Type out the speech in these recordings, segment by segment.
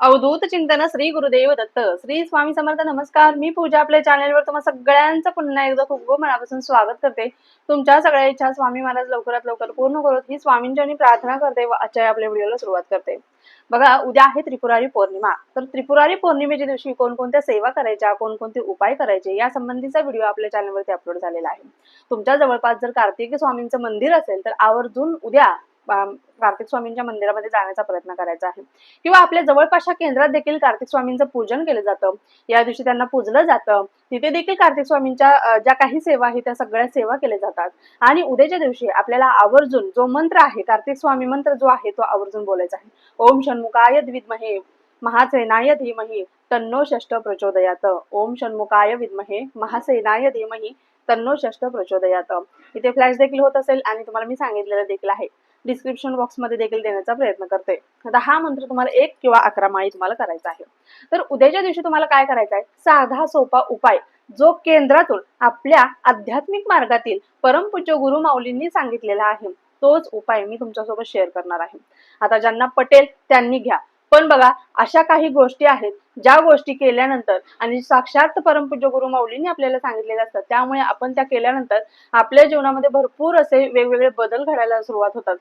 अवधूत चिंतन श्री गुरुदेव दत्त. श्री स्वामी समर्थ नमस्कार. मी पूजा आपल्या चॅनलवर तुम्हाला सगळ्यांचं पुन्हा एकदा खूप खूप मनापासून स्वागत करते. तुमच्या सगळ्या इच्छा स्वामी महाराज लवकरात लवकर पूर्ण करत. ही स्वामींची प्रार्थना करते व आजच्या आपल्या व्हिडिओला सुरुवात करते. बघा उद्या आहे त्रिपुरारी पौर्णिमा. तर त्रिपुरारी पौर्णिमेच्या दिवशी कोणकोणत्या सेवा करायच्या कोणकोणते उपाय करायचे या संबंधीचा व्हिडिओ आपल्या चॅनलवरती अपलोड झालेला आहे. तुमच्या जवळपास जर कार्तिकी स्वामींचं मंदिर असेल तर आवर्जून उद्या कार्तिक स्वामींच्या मंदिरामध्ये जाण्याचा प्रयत्न करायचा आहे. किंवा आपल्या जवळपासच्या केंद्रात देखील कार्तिक स्वामींचं पूजन केलं जातं. या दिवशी त्यांना पूजलं जातं. तिथे देखील कार्तिक स्वामींच्या ज्या काही सेवा आहेत त्या सगळ्या सेवा केल्या जातात. आणि उद्याच्या दिवशी आपल्याला आवर्जून जो मंत्र आहे कार्तिक स्वामी मंत्र जो आहे तो आवर्जून बोलायचा आहे. ओम षण्मुखाय द्विद्महे महासेनाय धीमहि तन्नो षष्ट प्रचोदयात. ओम षण्मुखाय विद्महे महासेनाय धीमहि तन्नो षष्ट प्रचोदयात. इथे फ्लॅश देखील होत असेल आणि तुम्हाला मी सांगितलेलं देखील आहे. डिस्क्रिप्शन बॉक्समध्ये देखील देण्याचा प्रयत्न करते. आता हा मंत्र तुम्हाला एक किंवा अकरा माळी तुम्हाला करायचा आहे. तर उद्याच्या दिवशी तुम्हाला काय करायचं आहे? साधा सोपा उपाय जो केंद्रातून आपल्या आध्यात्मिक मार्गातील परमपूज्य गुरु माऊलींनी सांगितलेला आहे तोच उपाय मी तुमच्यासोबत शेअर करणार आहे. आता ज्यांना पटेल त्यांनी घ्या. पण बघा अशा काही गोष्टी आहेत ज्या गोष्टी केल्यानंतर आणि साक्षात परमपूज्य गुरु माऊलींनी आपल्याला सांगितलेल्या असतात त्यामुळे आपण त्या केल्यानंतर आपल्या जीवनामध्ये भरपूर असे वेगवेगळे बदल घडायला सुरुवात होतात.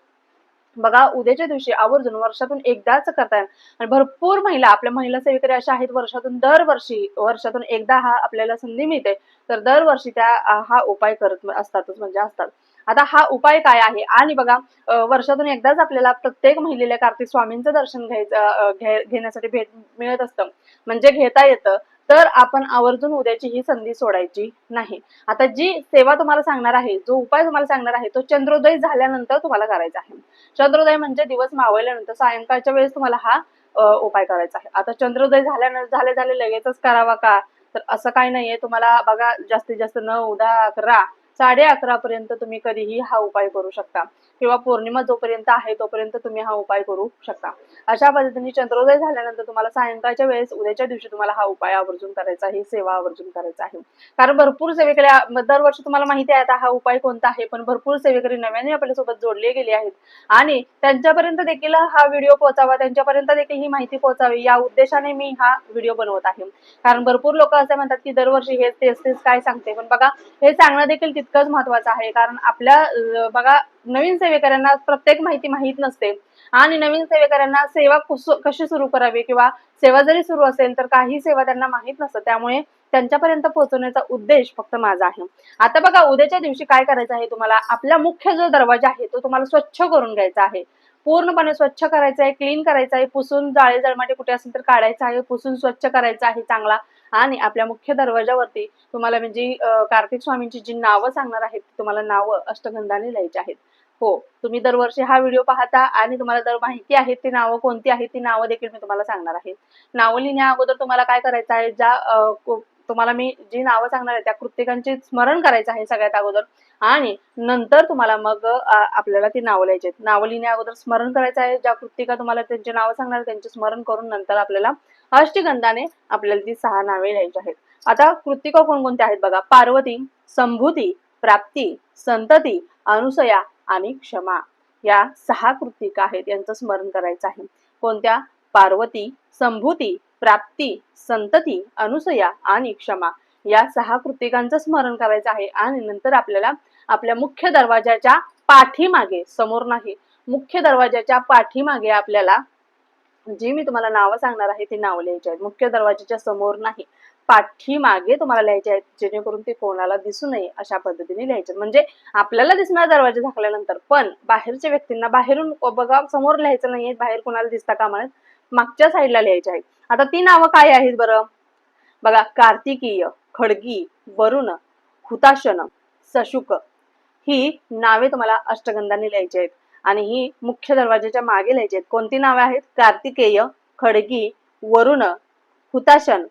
बघा उद्याच्या दिवशी आवर्जून वर्षातून एकदाच करताय आणि भरपूर महिला आपल्या महिला सेविकरी अशा आहेत वर्षातून दरवर्षी वर्षातून एकदा हा आपल्याला संधी मिळते. तर दरवर्षी त्या हा उपाय करत असतातच म्हणजे असतात. आता हा उपाय काय आहे? आणि बघा वर्षातून एकदाच आपल्याला प्रत्येक महिलेला कार्तिक स्वामींचं दर्शन घ्यायचं घेण्यासाठी भेट मिळत असतं. म्हणजे घेता येतं. तर आपण आवर्जून उद्याची ही संधी सोडायची नाही. आता जी सेवा तुम्हाला सांगणार आहे जो उपाय तुम्हाला सांगणार आहे तो चंद्रोदय झाल्यानंतर तुम्हाला करायचा आहे. चंद्रोदय म्हणजे दिवस मावळल्यानंतर सायंकाळच्या वेळेस तुम्हाला हा उपाय करायचा आहे. आता चंद्रोदय झाल्यानंतर झाले झाले लगेचच करावा का? तर असं काही नाहीये. तुम्हाला बघा जास्तीत जास्त नऊ दहा अकरा साडे अकरा पर्यंत तुम्ही कधीही हा उपाय करू शकता. किंवा पौर्णिमा जोपर्यंत आहे तोपर्यंत तुम्ही हा उपाय करू शकता. अशा पद्धतीने चंद्रोदय झाल्यानंतर तुम्हाला सायंकाळच्या वेळेस उद्याच्या दिवशी तुम्हाला हा उपाय आवर्जून करायचा आहे सेवा आवर्जून करायचा आहे. कारण भरपूर सेवेकडे दरवर्षी तुम्हाला माहिती आहे आता हा उपाय कोणता आहे पण भरपूर सेवेकरी नव्याने आपल्यासोबत जोडले गेले आहेत. आणि त्यांच्यापर्यंत देखील हा व्हिडिओ पोहोचावा त्यांच्यापर्यंत देखील ही माहिती पोहोचावी या उद्देशाने मी हा व्हिडिओ बनवत आहे. कारण भरपूर लोक असे म्हणतात की दरवर्षी हेच तेच तेच काय सांगते. पण बघा हे सांगणं देखील तितकंच महत्वाचं आहे. कारण आपल्या बघा नवीन सेवेकऱ्यांना प्रत्येक माहिती माहीत नसते. आणि नवीन सेवेकऱ्यांना सेवा कशी सुरू करावी किंवा सेवा जरी सुरू असेल तर काही सेवा त्यांना माहीत नसतं त्यामुळे त्यांच्यापर्यंत पोहोचवण्याचा उद्देश फक्त माझा आहे. आता बघा उद्याच्या दिवशी काय करायचं आहे तुम्हाला? आपला मुख्य जो दरवाजा आहे तो तुम्हाला स्वच्छ करून घ्यायचा आहे. पूर्णपणे स्वच्छ करायचा आहे क्लीन करायचा आहे पुसून जाळे जळमाटे कुठे असेल तर काढायचं आहे पुसून स्वच्छ करायचा आहे चांगला. आणि आपल्या मुख्य दरवाजावरती तुम्हाला म्हणजे कार्तिक स्वामींची जी नावं सांगणार आहेत ती तुम्हाला नावं अष्टगंधाने लिहायची आहेत. हो तुम्ही दरवर्षी हा व्हिडिओ पाहता आणि तुम्हाला जर माहिती आहे ती नावं कोणती आहेत ती नावं देखील मी तुम्हाला सांगणार आहे. नावं लिहिण्या अगोदर तुम्हाला काय करायचं आहे ज्या तुम्हाला मी जी नावं सांगणार आहे त्या कृत्यकांचे स्मरण करायचं आहे सगळ्यात अगोदर. आणि नंतर तुम्हाला मग आपल्याला ती नावं लिहायची आहेत. नावं लिहिण्या अगोदर स्मरण करायचं आहे ज्या कृतिका तुम्हाला त्यांची नावं सांगणार त्यांचे स्मरण करून नंतर आपल्याला अष्टगंधाने आपल्याला ती सहा नावे लिहायची आहेत. आता कृतिका कोणकोणत्या आहेत बघा? पार्वती संभूती प्राप्ती संतती अनुसया आणि क्षमा. या सहा कृतिका आहेत यांचं स्मरण करायचं आहे. कोणत्या? पार्वती संभूती प्राप्ती संतती अनुसया आणि क्षमा. या सहा कृतिकांचं स्मरण करायचं आहे आणि नंतर आपल्याला आपल्या मुख्य दरवाजाच्या पाठीमागे समोर नाही मुख्य दरवाजाच्या पाठीमागे आपल्याला जी मी तुम्हाला नावं सांगणार आहे ती नावं लिहायची आहेत. मुख्य दरवाजाच्या समोर नाही. पाठीमागे तुम्हाला लिहायचे आहेत जेणेकरून ते कोणाला दिसू नये अशा पद्धतीने लिहायचे आहेत. म्हणजे आपल्याला दिसणार दरवाजा झाकल्यानंतर पण बाहेरच्या व्यक्तींना बाहेरून बघा समोर लिहायचं नाहीये बाहेर कोणाला दिसता कामा म्हणत मागच्या साईडला लिहायचे आहेत. आता ती नावं काय आहेत बरं? बघा कार्तिकीय खडगी वरुण हुताशन सशुक. ही नावे तुम्हाला अष्टगंधाने लिहायची आहेत. आणि ही मुख्य दरवाजाच्या मागे लिहायची आहेत कोणती नावे आहेत? कार्तिकेय खडगी वरुण हुताशन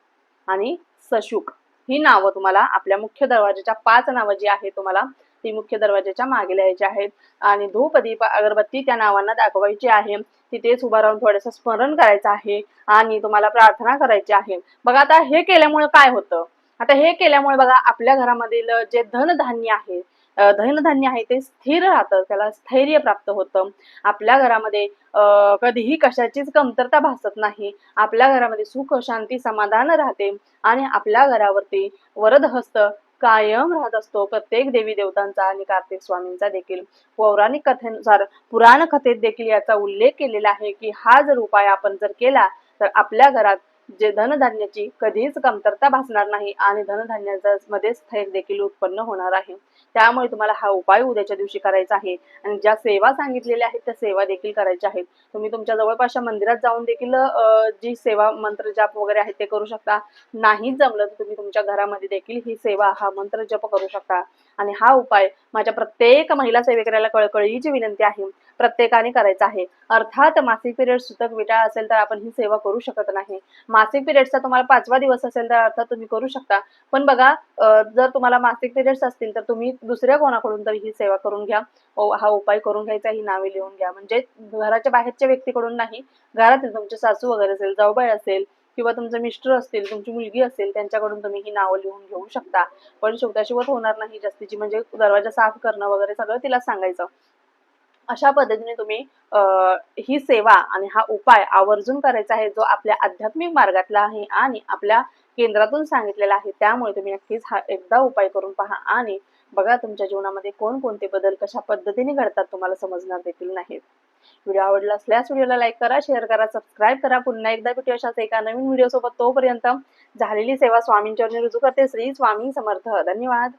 आणि सशुक. ही नावं तुम्हाला आपल्या मुख्य दरवाजाच्या पाच नावं जी आहेत तुम्हाला ती मुख्य दरवाजाच्या मागे लिहायची आहेत. आणि धूप दीप अगरबत्ती त्या नावांना दाखवायची आहे. तिथेच उभा राहून थोडंसं स्मरण करायचं आहे आणि तुम्हाला प्रार्थना करायची आहे. बघा आता हे केल्यामुळे काय होतं? आता हे केल्यामुळे बघा आपल्या घरामधील जे धनधान्य आहे धनधान्य आहे ते स्थिर राहतं त्याला स्थैर्य प्राप्त होतं. आपल्या घरामध्ये कधीही कशाचीच कमतरता भासत नाही. आपल्या घरामध्ये सुख शांती समाधान राहते. आणि आपल्या घरावरती वरदहस्त कायम राहत असतो. प्रत्येक देवी देवतांचा आणि कार्तिक स्वामींचा देखील. पौराणिक कथेनुसार पुराण कथेत देखील याचा उल्लेख केलेला आहे की हा जर उपाय आपण जर केला तर आपल्या घरात जे धनधान्याची कधीच कमतरता भासणार नाही आणि धनधान्याचा मध्ये स्थैर्य देखील उत्पन्न होणार आहे. त्यामुळे तुम्हाला हा उपाय उद्याच्या दिवशी करायचा आहे. आणि ज्या सेवा सांगितलेल्या आहेत त्या सेवा देखील करायच्या आहेत. तुम्ही तुमच्या जवळपासच्या मंदिरात जाऊन देखील जी सेवा मंत्र जाप वगैरे आहे ते करू शकता. नाही जमलं तर तुम्ही तुमच्या घरामध्ये देखील ही सेवा हा मंत्र जप करू शकता. आणि हा उपाय माझ्या प्रत्येक महिला सेवेकऱ्याला कळकळीची विनंती आहे. प्रत्येकाने करायचा आहे. अर्थात मासिक पिरियड सुतक विटाळ असेल तर आपण ही सेवा करू शकत नाही. मासिक पिरियडचा तुम्हाला पाचवा दिवस असेल तर अर्थात तुम्ही करू शकता. पण बघा जर तुम्हाला मासिक पिरियड्स असतील तर तुम्ही दुसऱ्या कोणाकडून तरी ही सेवा करून घ्या. ओ, हा उपाय करून घ्यायचा ही नावे लिहून घ्या. म्हणजे घराच्या बाहेरच्या व्यक्तीकडून नाही घरातील तुमचे सासू वगैरे असेल जाऊबाई असेल किंवा तुमचे मिस्टर असतील तुमची मुलगी असेल त्यांच्याकडून तुम्ही ही नावं लिहून घेऊ शकता. पण शेवटाशिवत होणार नाही जास्तीची. म्हणजे दरवाजा साफ करणं वगैरे सगळं तिला सांगायचं. अशा पद्धतीने तुम्ही ही सेवा आणि हा उपाय आवर्जून करायचा आहे जो आपल्या आध्यात्मिक मार्गातला आहे आणि आपल्या केंद्रातून सांगितलेला आहे त्यामुळे तुम्ही नक्कीच हा एकदा उपाय करून पहा आणि बघा तुमच्या जीवनामध्ये कोणकोणते बदल कशा पद्धतीने घडतात तुम्हाला समजणार देखील नाहीत. व्हिडिओ आवडला असल्यास व्हिडिओला लाईक करा शेअर करा सबस्क्राईब करा. पुन्हा एकदा भेटू अशाच एका नवीन व्हिडिओ सोबत तोपर्यंत झालेली सेवा स्वामींच्या रुजू करते. श्री स्वामी समर्थ. धन्यवाद.